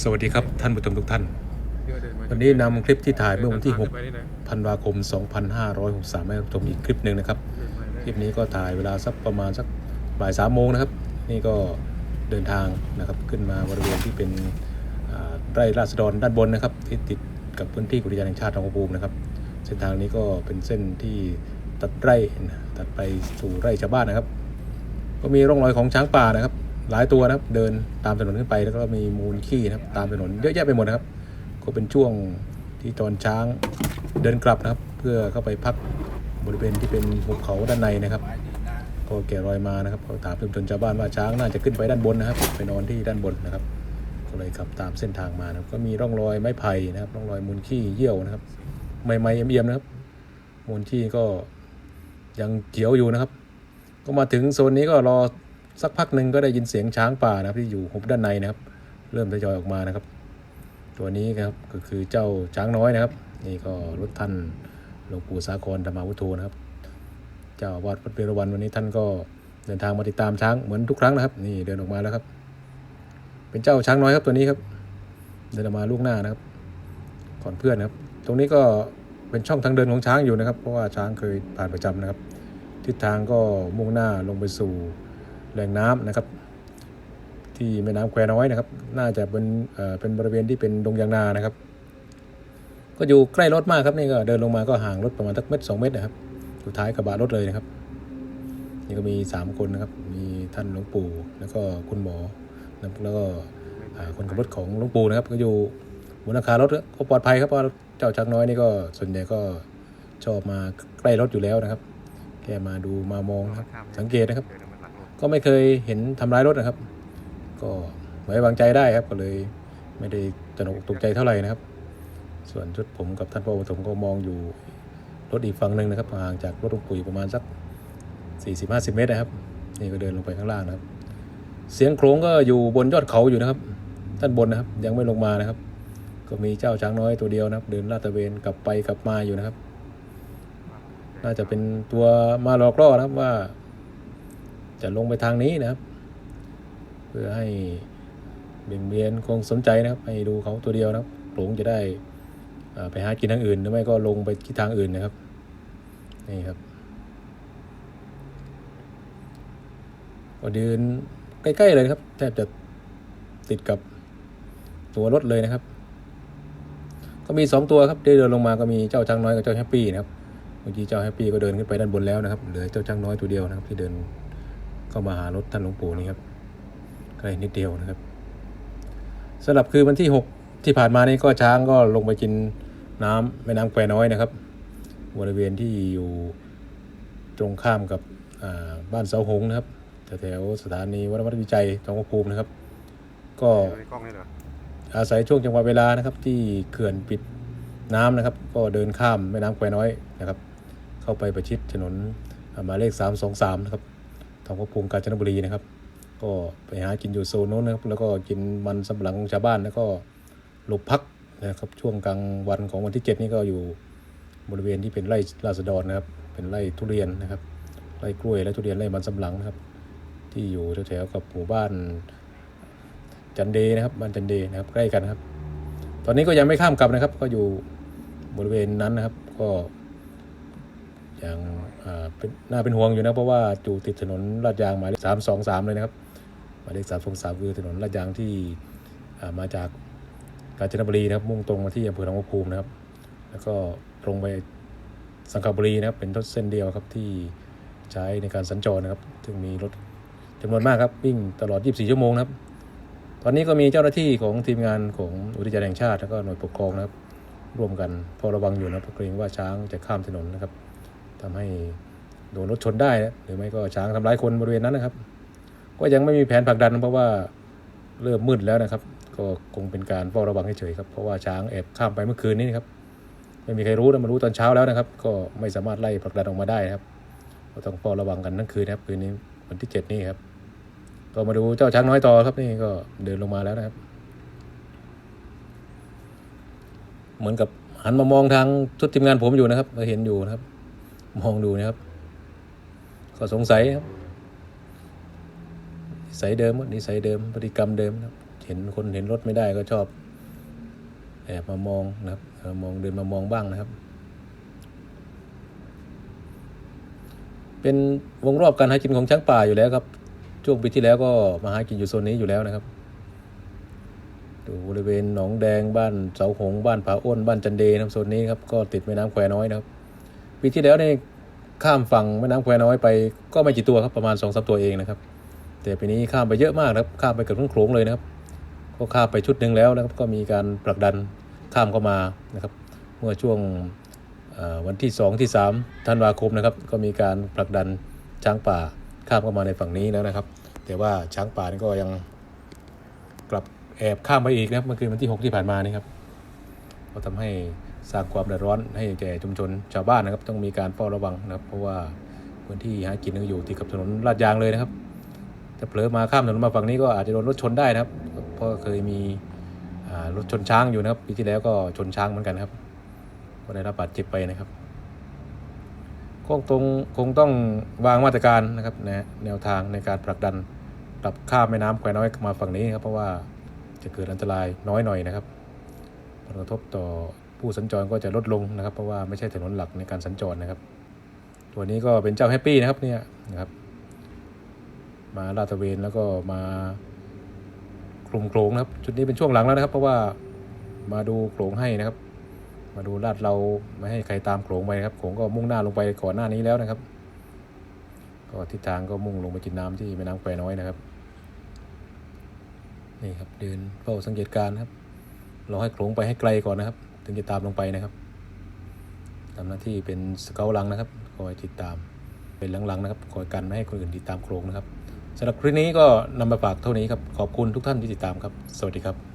สวัสดีครับท่านผู้ชมทุกท่าน วันนี้นำคลิปที่ถ่ายเมื่อวันที่ 6 ธันวาคม 2563มาชมอีกคลิปหนึ่งนะครับ คลิปนี้ก็ถ่ายเวลาสักประมาณสักบ่ายสามโมงนะครับ นี่ก็เดินทางนะครับขึ้นมาบริเวณที่เป็นอ่าไร่ราษฎรด้านบนนะครับ ที่ติดกับพื้นที่อุทยานแห่งชาติทองผาภูมินะครับ เส้นทางนี้ก็เป็นเส้นที่ตัดไร่นะตัดไปสู่ไร่ชาวบ้านนะครับ ก็มีร่องรอยของช้างป่านะครับ หลายตัวนะครับ เดินตามถนนขึ้นไปแล้วก็มีมูลขี้นะครับ ตามถนนเยอะแยะไปหมดนะครับ ก็เป็นช่วงที่ตอนช้างเดินกลับนะครับ เพื่อเข้าไปพักบริเวณที่เป็นภูเขาด้านในนะครับก็แกะรอยมานะครับก็ถามชุมชนชาวบ้านว่าช้างน่าจะขึ้นไปด้านบนนะครับ ไปนอนที่ด้านบนนะครับก็เลยขับตามเส้นทางมานะครับ ก็มีร่องรอยไม้ไผ่นะครับ ร่องรอยมูลขี้เยี่ยวนะครับใหม่ๆเอี่ยมๆนะครับ มูลขี้ก็ยังเขียวอยู่นะครับ ก็มาถึงโซนนี้ก็รอ สักพักหนึ่งก็ได้ยินเสียงช้างป่านะครับ ที่อยู่หุบด้านในนะครับ เริ่มทยอยออกมานะครับ ตัวนี้ครับก็คือเจ้าช้างน้อยนะครับ นี่ก็รถท่านหลวงปู่สากรธรรมาวุโธนะครับ เจ้าวาดวัดเปรวันวันนี้ท่านก็เดินทางมาติดตามช้างเหมือนทุกครั้งนะครับ นี่เดินออกมาแล้วครับ เป็นเจ้าช้างน้อยครับตัวนี้ครับ เดินออกมาลูกหน้านะครับ ก่อนเพื่อนนะครับ ตรงนี้ก็เป็นช่องทางเดินของช้างอยู่นะครับ เพราะว่าช้างเคยผ่านประจำนะครับ ทิศทางก็มุ่งหน้าลงไปสู่ แหล่งน้ำนะครับ ที่แม่น้ำแควน้อยนะครับ น่าจะเป็นเอ่อเป็นบริเวณที่เป็นดงยางนานะครับ ก็อยู่ใกล้รถมากครับนี่ก็เดินลงมาก็ห่างรถประมาณสักเมตรสองเมตรนะครับอยู่ท้ายกระบะรถเลยนะครับ นี่ก็มีสามคนนะครับ มีท่านหลวงปู่แล้วก็คุณหมอนะครับแล้วก็อ่าคนขับรถของหลวงปู่นะครับ ก็อยู่บนอาคารรถก็ปลอดภัยครับเพราะว่าเจ้าชักน้อยนี่ก็ส่วนใหญ่ก็ชอบมาใกล้รถอยู่แล้วนะครับแค่มาดูมามองนะครับ สังเกตนะครับ ก็ไม่เคยเห็นทำร้ายรถนะครับ ก็ไว้วางใจได้ครับ ก็เลยไม่ได้ตระหนกตกใจเท่าไหร่นะครับ ส่วนชุดผมกับท่านพ่อปฐมก็มองอยู่รถอีกฝั่งหนึ่งนะครับห่างจากรถหลวงปู่ประมาณสัก 40-50 เมตรนะครับ นี่ก็เดินลงไปข้างล่างนะครับ เสียงโครงก็อยู่บนยอดเขาอยู่นะครับด้านบนนะครับยังไม่ลงมานะครับ ก็มีเจ้าช้างน้อยตัวเดียวนะครับ เดินลาดตระเวนกลับไปกลับมาอยู่นะครับ น่าจะเป็นตัวมาหลอกล่อนะครับว่า จะลงไปทางนี้นะครับ เพื่อให้เบี่ยงเบนคงสนใจนะครับ ให้ดูเขาตัวเดียวนะครับหลงจะได้ไปหากินทางอื่นหรือไม่ก็ลงไปที่ทางอื่นนะครับนี่ครับก็เดินใกล้ๆเลยครับแทบจะติดกับตัวรถเลยนะครับ ก็มีสองตัวครับที่เดินลงมาก็มีเจ้าช้างน้อยกับเจ้าแฮปปี้นะครับเมื่อกี้เจ้าแฮปปี้ก็เดินขึ้นไปด้านบนแล้วนะครับเหลือเจ้าช้างน้อยตัวเดียวนะครับที่เดิน ก็มาหารถท่านหลวงปู่นี่ครับใกล้นิดเดียวนะครับสำหรับคือวันที่ 6 ที่ผ่านมานี่ก็ช้างก็ลงไปกินน้ำแม่น้ำแควน้อยนะครับ บริเวณที่อยู่ตรงข้ามกับอ่าบ้านเสาหงส์นะครับแถวๆสถานีวัดวัดวิจัยทองผาภูมินะครับ ก็กล้องนี่เหรออาศัยช่วงจังหวะเวลานะครับ ที่เขื่อนปิดน้ำนะครับ ก็เดินข้ามแม่น้ำแควน้อยนะครับ เข้าไปประชิดถนนอ่าหมายเลข 323 นะครับ ทองพระภูมิกาญจนบุรีนะครับ ก็ไปหากินอยู่โซนโน้นนะครับ แล้วก็กินมันสำปะหลังของชาวบ้านแล้วก็หลบพักนะครับ ช่วงกลางวันของวันที่ 7 นี่ก็อยู่บริเวณที่เป็นไร่ราษฎรนะครับ เป็นไร่ทุเรียนนะครับ ไร่กล้วยและทุเรียนไร่มันสำปะหลังนะครับ ที่อยู่แถวๆกับหมู่บ้านจันเดนะครับบ้านจันเดนะครับใกล้กันครับ ตอนนี้ก็ยังไม่ข้ามกลับนะครับ ก็อยู่บริเวณนั้นนะครับ ก็ ย่างเป็นน่าเป็นห่วงอยู่นะ เพราะว่าอยู่ติดถนนลาดยางหมายเลขสามสองสามเลยนะครับหมายเลขสามสองสามคือถนนลาดยางที่มาจากกาญจนบุรีนะครับมุ่งตรงมาที่อำเภอหนองบัวภูมินะครับ แล้วก็ตรงไปสังขบุรีนะครับเป็นรถเส้นเดียวครับที่ใช้ในการสัญจรนะครับซึ่งมีรถจำนวนมากครับวิ่งตลอด 24 ชั่วโมงนะครับ ตอนนี้ก็มีเจ้าหน้าที่ของทีมงานของอุทยานแห่งชาติ แล้วก็หน่วยปกครองนะครับ ร่วมกันเฝ้าระวังอยู่นะเพราะเกรงว่าช้างจะข้ามถนนนะครับ ทำให้โดนรถชนได้นะหรือไม่ก็ช้างทำร้ายคนบริเวณนั้นนะครับ ก็ยังไม่มีแผนผลักดันเพราะว่าเริ่มมืดแล้วนะครับ ก็คงเป็นการเฝ้าระวังเฉยๆครับเพราะว่าช้างแอบข้ามไปเมื่อคืนนี้นะครับไม่มีใครรู้นะมารู้ตอนเช้าแล้วนะครับ ก็ไม่สามารถไล่ผลักดันออกมาได้นะครับก็ต้องเฝ้าระวังกันทั้งคืนนะครับคืนนี้วันที่เจ็ดนี่ครับก็มาดูเจ้าช้างน้อยต่อครับนี่ก็เดินลงมาแล้วนะครับ เหมือนกับหันมามองทางชุดทีมงานผมอยู่นะครับเห็นอยู่นะครับ มองดูนะครับก็สงสัยครับนิสัยเดิมนิสัยเดิมพฤติกรรมเดิมครับ เห็นคนเห็นรถไม่ได้ก็ชอบแอบมามองนะครับมองเดินมามองบ้างนะครับ เป็นวงรอบการหากินของช้างป่าอยู่แล้วครับ ช่วงปีที่แล้วก็มาหากินอยู่โซนนี้อยู่แล้วนะครับดูบริเวณหนองแดงบ้านเสาหงบ้านผาอ้นบ้านจันเดนะโซนนี้ครับก็ติดแม่น้ำแควน้อยนะครับ ปีที่แล้วเนี่ยข้ามฝั่งแม่น้ำแควน้อยไปก็ไม่กี่ตัวครับประมาณสองสามตัวเองนะครับ แต่ปีนี้ข้ามไปเยอะมากครับข้ามไปเกือบทั้งโขลงเลยนะครับ ก็ข้ามไปชุดหนึ่งแล้วนะครับก็มีการผลักดันข้ามเข้ามานะครับ เมื่อช่วงวันที่ 2 ที่3ธันวาคมนะครับ ก็มีการผลักดันช้างป่าข้ามเข้ามาในฝั่งนี้แล้วนะครับ แต่ว่าช้างป่านี่ก็ยังกลับแอบข้ามไปอีกนะครับเมื่อคืนวันที่ 6 ที่ผ่านมานี่ครับก็ทำให้ สร้างความเดือดร้อนให้แก่ชุมชนชาวบ้านนะครับต้องมีการเฝ้าระวังนะครับ เพราะว่าพื้นที่หากินอยู่ติดกับถนนลาดยางเลยนะครับถ้าเผลอมาข้ามถนนมาฝั่งนี้ก็อาจจะโดนรถชนได้นะครับเพราะเคยมีรถชนช้างอยู่นะครับปีที่แล้วก็ชนช้างเหมือนกันครับก็ได้รับบาดเจ็บไปนะครับคงตรงคงต้องวางมาตรการนะครับนะแนวทางในการผลักดันปรับข้ามแม่น้ำแควน้อยมาฝั่งนี้ครับเพราะว่าจะเกิดอันตรายน้อยหน่อยนะครับ ผลกระทบต่อ ผู้สัญจรก็จะลดลงนะครับ เพราะว่าไม่ใช่ถนนหลักในการสัญจรนะครับ ตัวนี้ก็เป็นเจ้าแฮปปี้นะครับเนี่ยนะครับ มาลาดตระเวนแล้วก็มาคลุมโขลงนะครับ ชุดนี้เป็นช่วงหลังแล้วนะครับ เพราะว่ามาดูโขลงให้นะครับ มาดูลาดเราไม่ให้ใครตามโขลงไปนะครับโขลงก็มุ่งหน้าลงไปก่อนหน้านี้แล้วนะครับก็ทิศทางก็มุ่งลงไปกินน้ำที่แม่น้ำแควน้อยนะครับนี่ครับเดินเฝ้าสังเกตการครับเราให้โขลงไปให้ไกลก่อนนะครับ ถึงจะตามลงไปนะครับทำหน้าที่เป็นสเกลหลังนะครับคอยติดตามเป็นหลังๆนะครับคอยกันไม่ให้คนอื่นติดตามโขลงนะครับสำหรับคลิปนี้ก็นำมาฝากเท่านี้ครับขอบคุณทุกท่านที่ติดตามครับ สวัสดีครับ